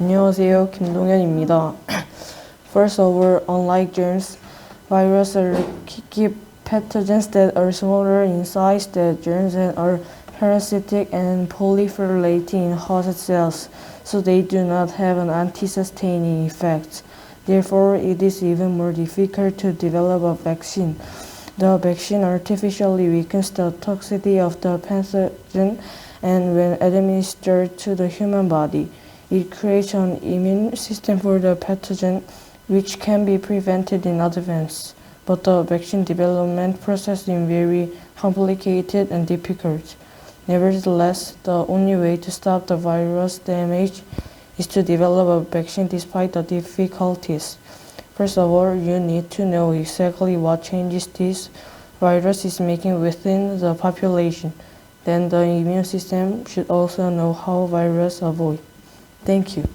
안녕하세요. 김동현입니다. First of all, unlike germs, viruses are key pathogens that are smaller in size than germs and are parasitic and proliferating in host cells, so they do not have an anti-sustaining effect. Therefore, it is even more difficult to develop a vaccine. The vaccine artificially weakens the toxicity of the pathogen, and when administered to the human body, it creates an immune system for the pathogen, which can be prevented in advance. But the vaccine development process is very complicated and difficult. Nevertheless, the only way to stop the virus damage is to develop a vaccine despite the difficulties. First of all, you need to know exactly what changes this virus is making within the population. Then the immune system should also know how virus avoid. Thank you.